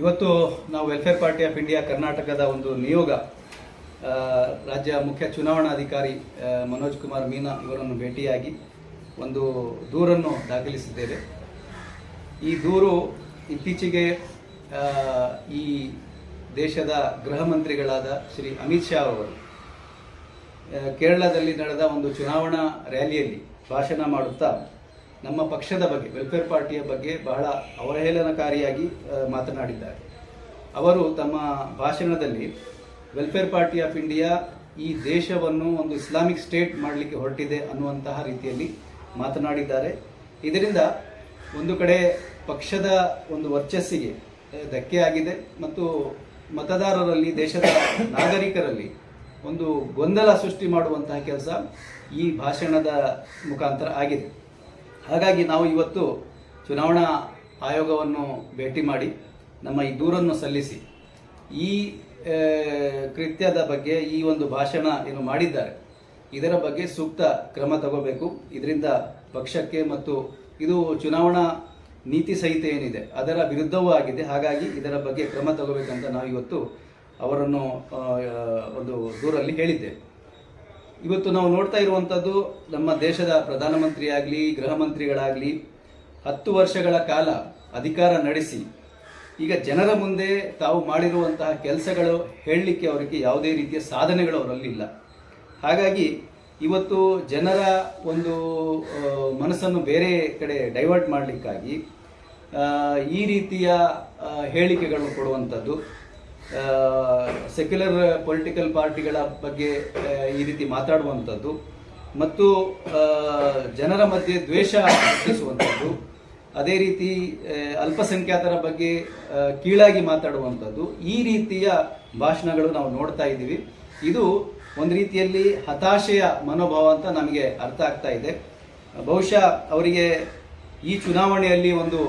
ಇವತ್ತು ನಾವು welfare party of India ಕರ್ನಾಟಕದ ಒಂದು ನಿಯೋಗ ರಾಜ್ಯ ಮುಖ್ಯ ಚುನಾವಣಾಧಿಕಾರಿ ಮನೋಜ್ ಕುಮಾರ್ ಮೀನಾ ಇವರನ್ನು ಭೇಟಿಯಾಗಿ ಒಂದು ದೂರನ್ನು ದಾಖಲಿಸಿದ್ದೇವೆ. ಈ ದೂರು ಇತ್ತೀಚೆಗೆ ಈ ದೇಶದ ಗೃಹ ಮಂತ್ರಿಗಳಾದ ಶ್ರೀ ಅಮಿತ್ ಶಾ ಅವರು ಕೇರಳದಲ್ಲಿ ನಡೆದ ಒಂದು ಚುನಾವಣಾ ರ್ಯಾಲಿಯಲ್ಲಿ ಭಾಷಣ ಮಾಡುತ್ತಾ ನಮ್ಮ ಪಕ್ಷದ ಬಗ್ಗೆ ವೆಲ್ಫೇರ್ ಪಾರ್ಟಿಯ ಬಗ್ಗೆ ಬಹಳ ಅವಹೇಳನಕಾರಿಯಾಗಿ ಮಾತನಾಡಿದ್ದಾರೆ. ಅವರು ತಮ್ಮ ಭಾಷಣದಲ್ಲಿ ವೆಲ್ಫೇರ್ ಪಾರ್ಟಿ ಆಫ್ ಇಂಡಿಯಾ ಈ ದೇಶವನ್ನು ಒಂದು ಇಸ್ಲಾಮಿಕ್ ಸ್ಟೇಟ್ ಮಾಡಲಿಕ್ಕೆ ಹೊರಟಿದೆ ಅನ್ನುವಂತಹ ರೀತಿಯಲ್ಲಿ ಮಾತನಾಡಿದ್ದಾರೆ. ಇದರಿಂದ ಒಂದು ಕಡೆ ಪಕ್ಷದ ಒಂದು ವರ್ಚಸ್ಸಿಗೆ ಧಕ್ಕೆ ಆಗಿದೆ ಮತ್ತು ಮತದಾರರಲ್ಲಿ, ದೇಶದ ನಾಗರಿಕರಲ್ಲಿ ಒಂದು ಗೊಂದಲ ಸೃಷ್ಟಿ ಮಾಡುವಂತಹ ಕೆಲಸ ಈ ಭಾಷಣದ ಮುಖಾಂತರ ಆಗಿದೆ. ಹಾಗಾಗಿ ನಾವು ಇವತ್ತು ಚುನಾವಣಾ ಆಯೋಗವನ್ನು ಭೇಟಿ ಮಾಡಿ ನಮ್ಮ ಈ ದೂರನ್ನು ಸಲ್ಲಿಸಿ ಈ ಕೃತ್ಯದ ಬಗ್ಗೆ ಈ ಒಂದು ಭಾಷಣ ಏನು ಮಾಡಿದ್ದಾರೆ, ಇದರ ಬಗ್ಗೆ ಸೂಕ್ತ ಕ್ರಮ ತಗೋಬೇಕು. ಇದರಿಂದ ಪಕ್ಷಕ್ಕೆ ಮತ್ತು ಇದು ಚುನಾವಣಾ ನೀತಿ ಸಂಹಿತೆ ಏನಿದೆ ಅದರ ವಿರುದ್ಧವೂ ಆಗಿದೆ. ಹಾಗಾಗಿ ಇದರ ಬಗ್ಗೆ ಕ್ರಮ ತಗೋಬೇಕಂತ ನಾವು ಇವತ್ತು ಅವರನ್ನು ಒಂದು ದೂರಲ್ಲಿ ಹೇಳಿದ್ದೆ. ಇವತ್ತು ನಾವು ನೋಡ್ತಾ ಇರುವಂಥದ್ದು ನಮ್ಮ ದೇಶದ ಪ್ರಧಾನಮಂತ್ರಿಯಾಗಲಿ ಗೃಹ ಮಂತ್ರಿಗಳಾಗಲಿ ಹತ್ತು ವರ್ಷಗಳ ಕಾಲ ಅಧಿಕಾರ ನಡೆಸಿ, ಈಗ ಜನರ ಮುಂದೆ ತಾವು ಮಾಡಿರುವಂತಹ ಕೆಲಸಗಳು ಹೇಳಲಿಕ್ಕೆ ಅವರಿಗೆ ಯಾವುದೇ ರೀತಿಯ ಸಾಧನೆಗಳು ಅವರಲ್ಲಿ ಇಲ್ಲ. ಹಾಗಾಗಿ ಇವತ್ತು ಜನರ ಒಂದು ಮನಸ್ಸನ್ನು ಬೇರೆ ಕಡೆ ಡೈವರ್ಟ್ ಮಾಡಲಿಕ್ಕಾಗಿ ಈ ರೀತಿಯ ಹೇಳಿಕೆಗಳನ್ನು ಕೊಡುವಂಥದ್ದು ಸೆಕ್ಯುಲರ್ ಪೊಲಿಟಿಕಲ್ ಪಾರ್ಟಿಗಳ ಬಗ್ಗೆ ಈ ರೀತಿ ಮಾತಾಡುವಂಥದ್ದು. ಮತ್ತು ಜನರ ಮಧ್ಯೆ ದ್ವೇಷ ಹೆಚ್ಚಿಸುವಂಥದ್ದು. ಅದೇ ರೀತಿ ಅಲ್ಪಸಂಖ್ಯಾತರ ಬಗ್ಗೆ ಕೀಳಾಗಿ ಮಾತಾಡುವಂಥದ್ದು. ಈ ರೀತಿಯ ಭಾಷಣಗಳು ನಾವು ನೋಡ್ತಾ ಇದ್ದೀವಿ. ಇದು ಒಂದು ರೀತಿಯಲ್ಲಿ ಹತಾಶೆಯ ಮನೋಭಾವ ಅಂತ ನಮಗೆ ಅರ್ಥ ಆಗ್ತಾ ಇದೆ. ಬಹುಶಃ ಅವರಿಗೆ ಈ ಚುನಾವಣೆಯಲ್ಲಿ ಒಂದು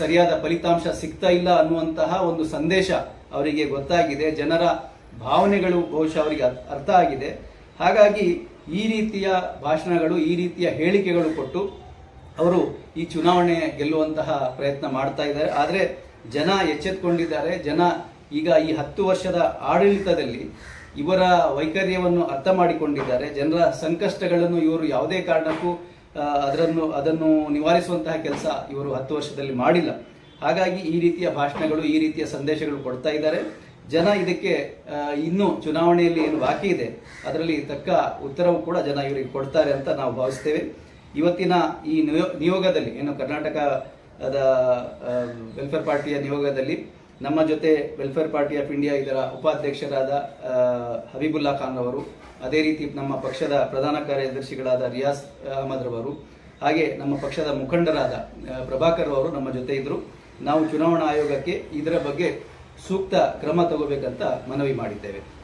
ಸರಿಯಾದ ಫಲಿತಾಂಶ ಸಿಗ್ತಾ ಇಲ್ಲ ಅನ್ನುವಂತಹ ಒಂದು ಸಂದೇಶ ಅವರಿಗೆ ಗೊತ್ತಾಗಿದೆ, ಜನರ ಭಾವನೆಗಳು ಬಹುಶಃ ಅವರಿಗೆ ಅರ್ಥ ಆಗಿದೆ. ಹಾಗಾಗಿ ಈ ರೀತಿಯ ಭಾಷಣಗಳು, ಈ ರೀತಿಯ ಹೇಳಿಕೆಗಳು ಕೊಟ್ಟು ಅವರು ಈ ಚುನಾವಣೆ ಗೆಲ್ಲುವಂತಹ ಪ್ರಯತ್ನ ಮಾಡ್ತಾ ಇದ್ದಾರೆ. ಆದರೆ ಜನ ಎಚ್ಚೆತ್ಕೊಂಡಿದ್ದಾರೆ, ಜನ ಈಗ ಈ ಹತ್ತು ವರ್ಷದ ಆಡಳಿತದಲ್ಲಿ ಇವರ ವೈಕರ್ಯವನ್ನು ಅರ್ಥ ಮಾಡಿಕೊಂಡಿದ್ದಾರೆ. ಜನರ ಸಂಕಷ್ಟಗಳನ್ನು ಇವರು ಯಾವುದೇ ಕಾರಣಕ್ಕೂ ಅದರನ್ನು, ಅದನ್ನು ನಿವಾರಿಸುವಂತಹ ಕೆಲಸ ಇವರು ಹತ್ತು ವರ್ಷದಲ್ಲಿ ಮಾಡಿಲ್ಲ. ಹಾಗಾಗಿ ಈ ರೀತಿಯ ಭಾಷಣಗಳು, ಈ ರೀತಿಯ ಸಂದೇಶಗಳು ಕೊಡ್ತಾ ಇದ್ದಾರೆ. ಜನ ಇದಕ್ಕೆ ಇನ್ನೂ ಚುನಾವಣೆಯಲ್ಲಿ ಏನು ಬಾಕಿ ಇದೆ, ಅದರಲ್ಲಿ ತಕ್ಕ ಉತ್ತರವು ಕೂಡ ಜನ ಇವರಿಗೆ ಕೊಡ್ತಾರೆ ಅಂತ ನಾವು ಭಾವಿಸ್ತೇವೆ. ಇವತ್ತಿನ ಈ ನಿಯೋ- ನಿಯೋಗದಲ್ಲಿ, ಏನು ಕರ್ನಾಟಕದ ವೆಲ್ಫೇರ್ ಪಾರ್ಟಿಯ ನಿಯೋಗದಲ್ಲಿ, ನಮ್ಮ ಜೊತೆ ವೆಲ್ಫೇರ್ ಪಾರ್ಟಿ ಆಫ್ ಇಂಡಿಯಾ ಇದರ ಉಪಾಧ್ಯಕ್ಷರಾದ ಹಬೀಬುಲ್ಲಾ ಖಾನ್ ಅವರು ಅದೇ ರೀತಿ ನಮ್ಮ ಪಕ್ಷದ ಪ್ರಧಾನ ಕಾರ್ಯದರ್ಶಿಗಳಾದ ರಿಯಾಸ್ ಅಹಮದ್ ರವರು, ಹಾಗೆ ನಮ್ಮ ಪಕ್ಷದ ಮುಖಂಡರಾದ ಪ್ರಭಾಕರ್ ಅವರು ನಮ್ಮ ಜೊತೆ ಇದ್ರು. ನಾವು ಚುನಾವಣಾ ಆಯೋಗಕ್ಕೆ ಇದರ ಬಗ್ಗೆ ಸೂಕ್ತ ಕ್ರಮ ತಗೋಬೇಕಂತ ಮನವಿ ಮಾಡಿದ್ದೇವೆ.